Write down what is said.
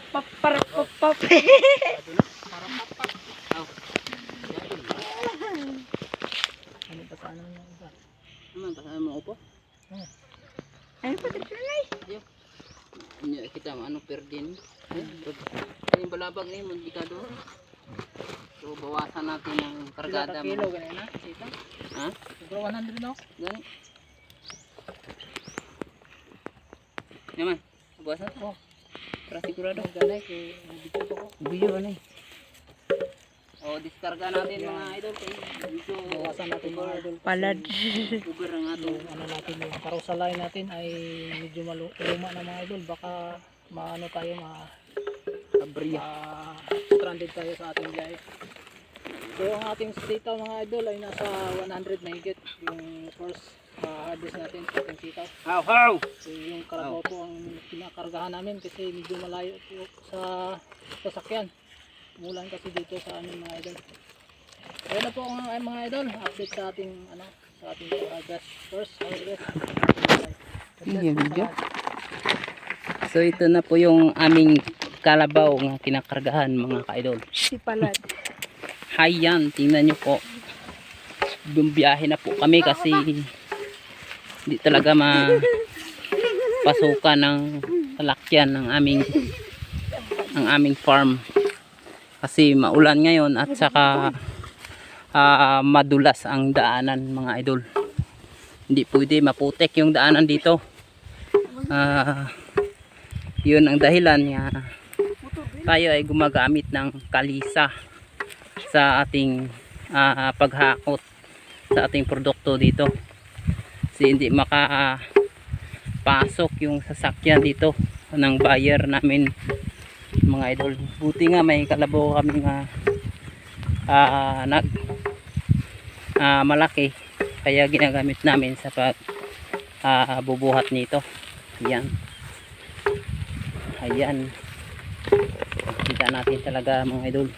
pap para pap pap. Ano pa sa ano yung iba? Naman, pasahan mo upo. Ano pa dito na Hindi kita ano per din. Yung balabag na yun, hindi ka doon. So, bawasan natin ang kargada Kilo, kilo mo. ganyan na. Ito. Ha? Siguro 100 no? Gani. Naman, bawasan ko. Para sigurado. Ganay kay dito ko. Ano eh. O, diskarga natin mga idol. Kaya dito, Bawasan natin mga idol. Palad. Uber ang ato. Ano natin yung karusalay natin ay medyo malu luma na mga idol. Baka maano tayo ma Abriya. ma stranded tayo sa ating biyahe. So ang ating sitaw mga idol ay nasa 100 mahigit yung first uh, harvest natin sa ating sitaw. How, how! So yung karabaw po ang kinakargahan namin kasi medyo malayo po sa sasakyan. Mulan kasi dito sa amin mga idol. Ayun na po ang mga idol, update sa ating ano, sa ating harvest first harvest. Iya, video. So ito na po yung aming kalabaw na kinakargahan mga ka-idol. Si Palad. Hayan, tingnan nyo po. Bumiyahe na po kami kasi hindi talaga mapasukan ng salakyan ng aming ng aming farm. Kasi maulan ngayon at saka ah, madulas ang daanan mga idol. Hindi pwede maputek yung daanan dito. Ah, yun ang dahilan niya tayo ay gumagamit ng kalisa sa ating ah, paghakot sa ating produkto dito. Kasi hindi makapasok yung sasakyan dito ng buyer namin. Mga idol buti nga may kalabaw kami nga ah, nag ah, malaki. Kaya ginagamit namin sa pag ah, bubuhat nito. Yan ayan. Kita natin talaga mga idol